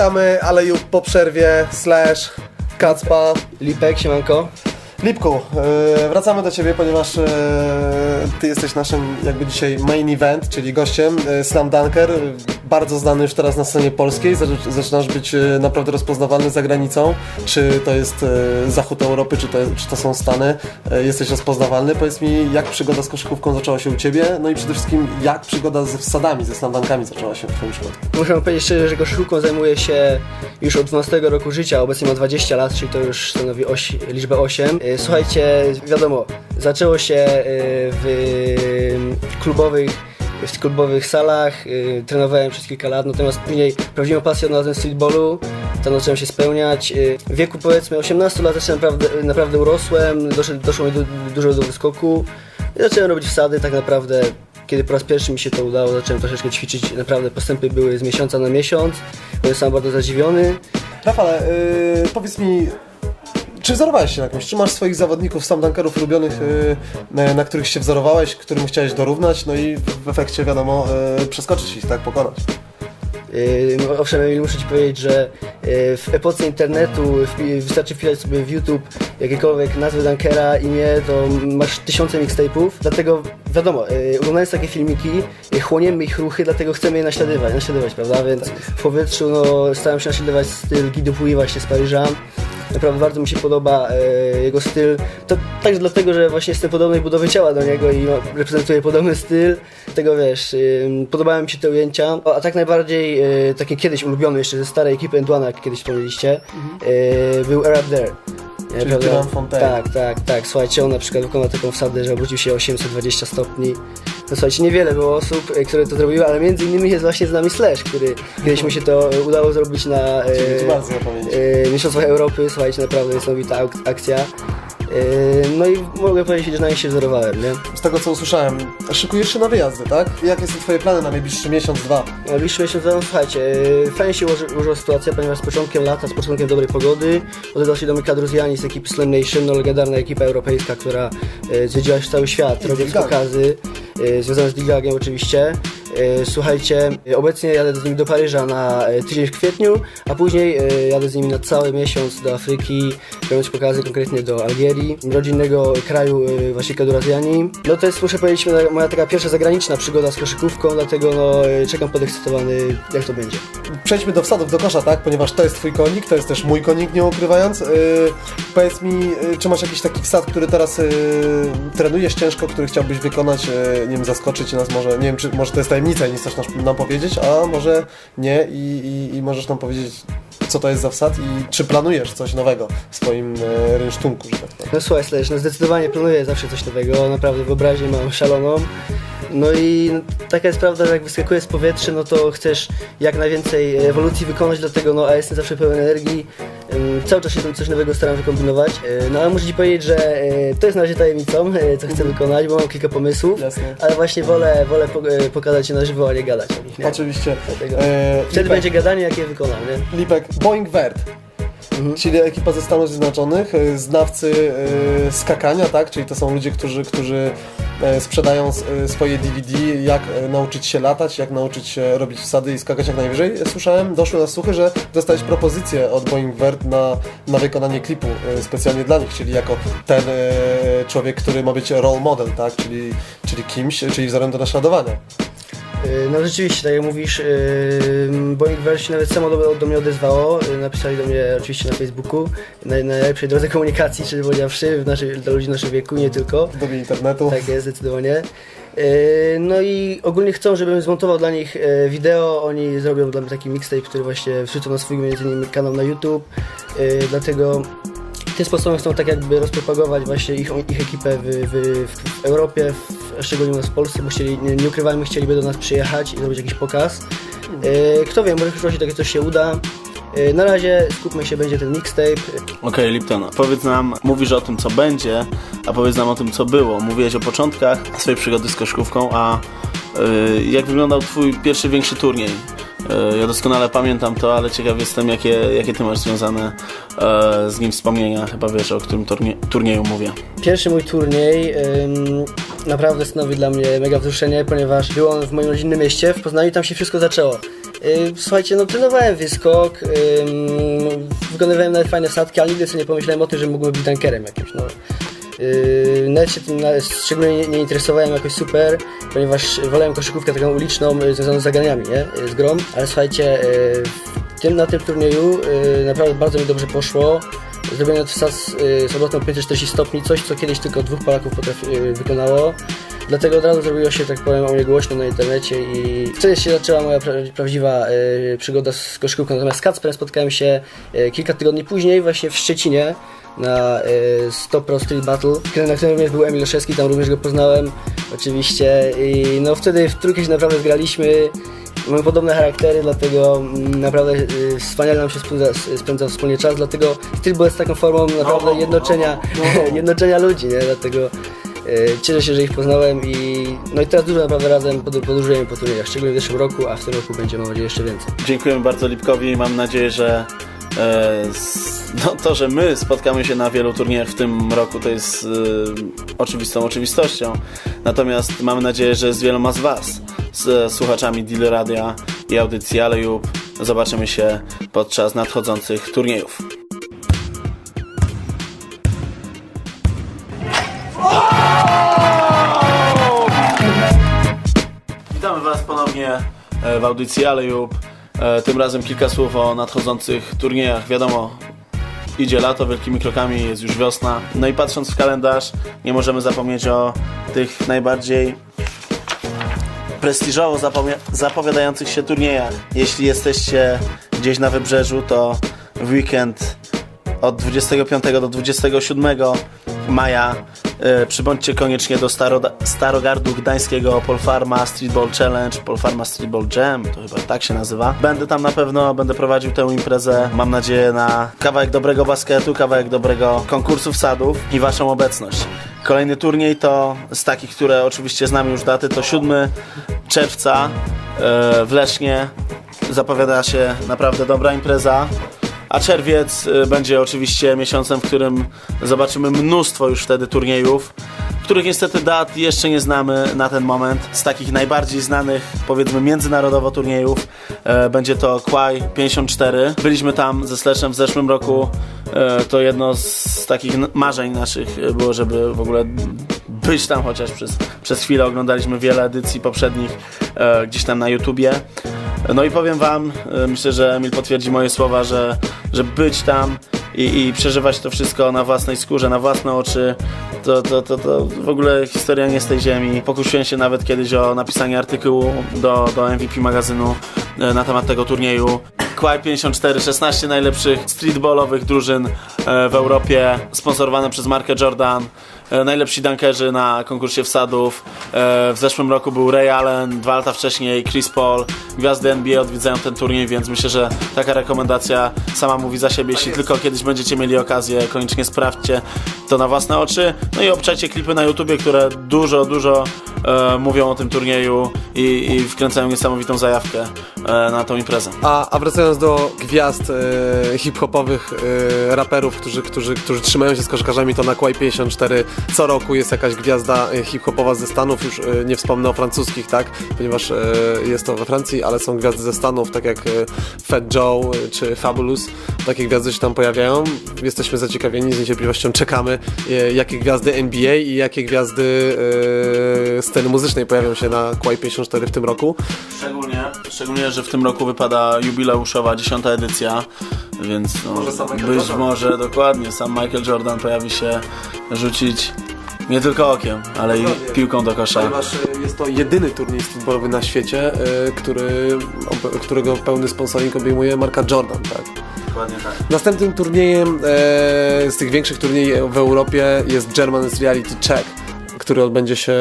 Witamy, ale już po przerwie, slash, Kacpa. Lipek, siemanko. Lipku, e, wracamy do Ciebie, ponieważ e, Ty jesteś naszym jakby dzisiaj main event, czyli gościem, e, Slam Dunker, bardzo znany już teraz na scenie polskiej, Zac- zaczynasz być e, naprawdę rozpoznawalny za granicą, czy to jest e, zachód Europy, czy to, czy to są Stany, e, jesteś rozpoznawalny. Powiedz mi, jak przygoda z koszykówką zaczęła się u Ciebie, no i przede wszystkim, jak przygoda ze wsadami, ze Slam Dunkami zaczęła się w Twoim przypadku? Muszę powiedzieć szczerze, że koszykówką zajmuję się już od 12 roku życia, obecnie mam 20 lat, czyli to już stanowi oś, liczbę 8. E, Słuchajcie, wiadomo, zaczęło się w klubowych w klubowych salach, y, trenowałem przez kilka lat, natomiast później prawdziwą pasję odnalazłem w streetballu, tam zacząłem się spełniać. Y, w wieku powiedzmy 18 lat zacząłem naprawdę, naprawdę urosłem, doszło, doszło mi du, dużo do wyskoku i zacząłem robić wsady tak naprawdę. Kiedy po raz pierwszy mi się to udało, zacząłem troszeczkę ćwiczyć, naprawdę postępy były z miesiąca na miesiąc, byłem sam bardzo zadziwiony. Rafale, yy, powiedz mi, czy wzorowałeś się na jakimś? Czy masz swoich zawodników, sam dunkerów ulubionych, yy, na, których się wzorowałeś, którym chciałeś dorównać, no i w efekcie, wiadomo, yy, przeskoczyć ich, tak, pokonać? Yy, owszem, Emil, muszę Ci powiedzieć, że yy, w epoce internetu wpi- wystarczy wpisać sobie w YouTube jakiekolwiek nazwę Dunkera, imię, to masz tysiące mixtape'ów, dlatego wiadomo, yy, oglądając takie filmiki, yy, chłoniemy ich ruchy, dlatego chcemy je naśladować, naśladować prawda? Więc w powietrzu no, staram się naśladować styl Puy właśnie z Paryża. Naprawdę bardzo mi się podoba e, jego styl. To także dlatego, że właśnie jestem podobnej budowy ciała do niego i reprezentuję podobny styl. Tego wiesz, ym, podobały mi się te ujęcia. A tak najbardziej e, takie kiedyś ulubiony jeszcze ze starej ekipy Endwana, jak kiedyś wspomnieliście, e, był Arab There. Czyli? Dylan Fontaine. Tak, tak, tak. Słuchajcie, on na przykład wykonał taką wsadę, że obrócił się o 820 stopni. No słuchajcie, niewiele było osób, e, które to zrobiły, ale między innymi jest właśnie z nami Slash, który kiedyś mu się to e, udało zrobić na e, e, Mistrzostwach Europy. Słuchajcie, naprawdę niesamowita ak- akcja. E, no i mogę powiedzieć, że na nich się wzorowałem, nie? Z tego, co usłyszałem, szykujesz się na wyjazdy, tak? Jakie są Twoje plany na najbliższy miesiąc, dwa? Najbliższy miesiąc temu, słuchajcie, e, fajnie się ułoży, ułożyła sytuacja, ponieważ z początkiem lata, z początkiem dobrej pogody, odezwał się do mnie kadr Ruzjani z ekipy Slam Nation, no legendarna ekipa europejska, która e, zwiedziła już cały świat, I robiąc pokazy, związane z Digagiem oczywiście. E, Słuchajcie, e, obecnie jadę z nimi do Paryża na e, tydzień w kwietniu, a później jadę z nimi na cały miesiąc do Afryki, robiąc pokazy konkretnie do Algierii, rodzinnego kraju właśnie Kadurazjani. No to jest, muszę powiedzieć, moja- taka pierwsza zagraniczna przygoda z koszykówką, dlatego no, czekam podekscytowany, jak to będzie. Przejdźmy do wsadów do kosza, tak? Ponieważ to jest twój konik, to jest też mój konik, nie ukrywając. Yy, powiedz mi, czy masz jakiś taki wsad, który teraz yy, trenujesz ciężko, który chciałbyś wykonać, yy, nie wiem, zaskoczyć nas może, nie wiem, czy może to jest tajemnica i nie chcesz nam, powiedzieć, a może nie i, i, i możesz nam powiedzieć, co to jest za wsad i czy planujesz coś nowego w swoim yy, rynsztunku, że tak powiem. No słuchaj, Slash, no zdecydowanie planuję zawsze coś nowego, naprawdę wyobraźnię mam szaloną. No i taka jest prawda, że jak wyskakujesz z powietrza, no to chcesz jak najwięcej ewolucji wykonać, dlatego no, a jestem zawsze pełen energii. Ym, Cały czas się tam coś nowego staram wykombinować. Yy, No ale muszę Ci powiedzieć, że yy, to jest na razie tajemnicą, co chcę wykonać, bo mam kilka pomysłów. Jasne. Ale właśnie wolę, wolę po- pokazać się na żywo, a nie gadać o nich. Nie? Oczywiście. Dlatego- Yy, Wtedy Lipek- będzie gadanie, jak je wykonam, nie? Lipek, Boeing Vert. Czyli ekipa ze Stanów Zjednoczonych, y, znawcy y, skakania, tak? Czyli to są ludzie, którzy, którzy y, sprzedają swoje DVD, jak nauczyć się latać, jak nauczyć się robić wsady i skakać jak najwyżej. Słyszałem, doszły na słuchy, że dostałeś propozycję od Boeing Vert na, na wykonanie klipu specjalnie dla nich, czyli jako ten człowiek, który ma być role model, tak? Czyli, czyli kimś, czyli wzorem do naśladowania. No rzeczywiście, tak jak mówisz, Boeing Verse się nawet samo do, do mnie odezwało. Yy, Napisali do mnie oczywiście na Facebooku, na, na najlepszej drodze komunikacji, czyli powiedziawszy, w naszej, dla ludzi naszego wieku, nie tylko. W dobie internetu. Tak jest, zdecydowanie. Yy, No i ogólnie chcą, żebym zmontował dla nich yy, wideo. Oni zrobią dla mnie taki mixtape, który właśnie wrzucą na swój między innymi kanał na YouTube. Dlatego tym sposobem chcą tak jakby rozpropagować właśnie ich, ich ekipę w, w, w Europie, w, szczególnie u nas w Polsce, bo chcieli, nie, nie ukrywajmy, chcieliby do nas przyjechać i zrobić jakiś pokaz. Yy, Kto wie, może w przyszłości takie coś się uda. Yy, Na razie skupmy się, będzie ten mixtape. Okej, Lipton, powiedz nam, mówisz o tym, co będzie, a powiedz nam o tym, co było. Mówiłeś o początkach swojej przygody z koszkówką, a y, jak wyglądał twój pierwszy większy turniej? Y, ja doskonale pamiętam to, ale ciekaw jestem, jakie, jakie ty masz związane e, z nim wspomnienia. Chyba wiesz, o którym turnie, turnieju mówię. Pierwszy mój turniej naprawdę stanowi dla mnie mega wzruszenie, ponieważ był on w moim rodzinnym mieście, w Poznaniu, tam się wszystko zaczęło. Y, Słuchajcie, no trenowałem wyskok, ym, wykonywałem nawet fajne statki, ale nigdy sobie nie pomyślałem o tym, że mógłbym być tankerem jakimś, no. Yy, nawet się tym szczególnie nie, nie interesowałem jakoś super, ponieważ wolałem koszykówkę taką uliczną, yy, związaną z zagraniami, nie? Yy, Z grą, ale słuchajcie, yy, tym, na tym turnieju yy, naprawdę bardzo mi dobrze poszło. Zrobiłem wsad z obrotą 540 stopni, coś co kiedyś tylko dwóch Polaków potrafi, yy, wykonało. Dlatego od razu zrobiło się, tak powiem, o mnie głośno na internecie i wtedy się zaczęła moja pra prawdziwa yy, przygoda z koszykówką. Natomiast z Kacperem spotkałem się yy, kilka tygodni później właśnie w Szczecinie na y, Stop Pro Street Battle, na którym był Emil Leszewski, tam również go poznałem oczywiście i no wtedy w trójkę się naprawdę zgraliśmy, mamy podobne charaktery, dlatego mm, naprawdę y, wspaniale nam się spędza, spędzał wspólnie czas, dlatego streetball jest taką formą naprawdę jednoczenia, jednoczenia ludzi, nie? dlatego y, cieszę się, że ich poznałem i no i teraz dużo naprawdę razem pod- podróżujemy po turniejach, szczególnie w zeszłym roku, a w tym roku będzie mam nadzieję jeszcze więcej. Dziękujemy bardzo Lipkowi i mam nadzieję, że e, s- no, to, że my spotkamy się na wielu turniejach w tym roku, to jest e, oczywistą oczywistością. Natomiast mamy nadzieję, że z wieloma z Was, z słuchaczami Deal Radia i audycji Alejub, zobaczymy się podczas nadchodzących turniejów. Witamy Was ponownie e, w audycji Alejub. E, Tym razem kilka słów o nadchodzących turniejach. Wiadomo, idzie lato wielkimi krokami, jest już wiosna. No i patrząc w kalendarz, nie możemy zapomnieć o tych najbardziej prestiżowo zapomia- zapowiadających się turniejach. Jeśli jesteście gdzieś na wybrzeżu, to w weekend od 25 do 27 maja e, przybądźcie koniecznie do Staroda- Starogardu Gdańskiego Polfarma Streetball Challenge, Polfarma Streetball Jam, to chyba tak się nazywa. Będę tam na pewno, będę prowadził tę imprezę. Mam nadzieję na kawałek dobrego basketu, kawałek dobrego konkursu wsadów i waszą obecność. Kolejny turniej to z takich, które oczywiście znamy już daty, to 7 czerwca e, w Lesznie. Zapowiada się naprawdę dobra impreza. A czerwiec y, będzie oczywiście miesiącem, w którym zobaczymy mnóstwo już wtedy turniejów, których niestety dat jeszcze nie znamy na ten moment. Z takich najbardziej znanych, powiedzmy międzynarodowo turniejów, e, będzie to Kwaj 54. Byliśmy tam ze Slashem w zeszłym roku. E, to jedno z takich marzeń naszych e, było, żeby w ogóle być tam chociaż przez, przez chwilę. Oglądaliśmy wiele edycji poprzednich gdzieś tam na YouTubie. No i powiem wam, e, myślę, że Emil potwierdzi moje słowa, że, że być tam i, i przeżywać to wszystko na własnej skórze, na własne oczy, to, to, to, to w ogóle historia nie z tej ziemi. Pokusiłem się nawet kiedyś o napisanie artykułu do, do MVP magazynu e, na temat tego turnieju. Quai 54, 16 najlepszych streetballowych drużyn e, w Europie, sponsorowane przez markę Jordan. E, Najlepsi dunkerzy na konkursie wsadów. E, W zeszłym roku był Ray Allen, dwa lata wcześniej Chris Paul. Gwiazdy NBA odwiedzają ten turniej, więc myślę, że taka rekomendacja sama mówi za siebie. Jeśli tylko kiedyś będziecie mieli okazję, koniecznie sprawdźcie to na własne oczy. No i obczajcie klipy na YouTubie, które dużo, dużo e, mówią o tym turnieju i, i wkręcają niesamowitą zajawkę e, na tą imprezę. A, a wracając do gwiazd e, hip-hopowych e, raperów, którzy, którzy, którzy trzymają się z koszykarzami, to na Quai 54 co roku jest jakaś gwiazda e, hip-hopowa ze Stanów, już e, nie wspomnę o francuskich, tak, ponieważ e, jest to we Francji, ale są gwiazdy ze Stanów, tak jak e, Fat Joe e, czy Fabulous, takie gwiazdy się tam pojawiają. Jesteśmy zaciekawieni, z niecierpliwością czekamy, e, jakie gwiazdy NBA i jakie gwiazdy e, sceny muzycznej pojawią się na Quai 54 w tym roku. Szczególnie, szczególnie, że w tym roku wypada jubileuszowa dziesiąta edycja, więc no, Może być Jordan. może dokładnie sam Michael Jordan pojawi się rzucić nie tylko okiem, ale i Dokładnie. piłką do kosza. Ponieważ e, jest to jedyny turniej streetballowy na świecie, e, który, ob- którego pełny sponsoring obejmuje marka Jordan, tak. Dokładnie tak. Następnym turniejem e, z tych większych turniejów w Europie jest German's Reality Check, który odbędzie się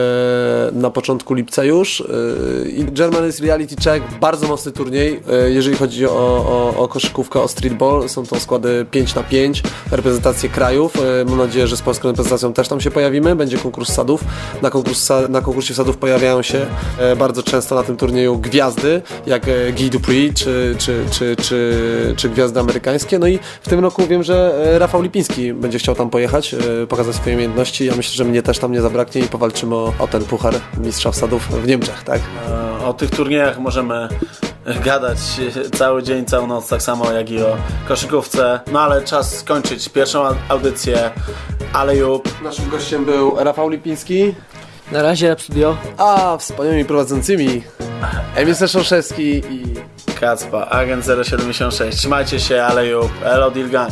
na początku lipca już. E, I German's Reality Check, bardzo mocny turniej, e, jeżeli chodzi o, o, o koszykówkę, o streetball. Są to składy 5 na 5 reprezentacje krajów. E, Mam nadzieję, że z polską reprezentacją też tam się pojawimy. Będzie konkurs sadów. Na, konkurs, na konkursie sadów pojawiają się e, bardzo często na tym turnieju gwiazdy, jak e, Guy Dupree czy, czy, czy, czy, czy gwiazdy amerykańskie. No i w tym roku wiem, że e, Rafał Lipiński będzie chciał tam pojechać, pokazać swoje umiejętności. Ja myślę, że mnie też tam nie zabraknie i powalczymy o, o ten puchar mistrza wsadów w Niemczech, tak? E, O tych turniejach możemy gadać cały dzień, całą noc, tak samo jak i o koszykówce. No ale czas skończyć pierwszą au- audycję. Ale jup. Naszym gościem był Rafał Lipiński, Na razie Rap Studio. a wspaniałymi prowadzącymi Emil Seszowski i Kacpa, Agent 076. Trzymajcie się, ale jup. Elo Deal Gang.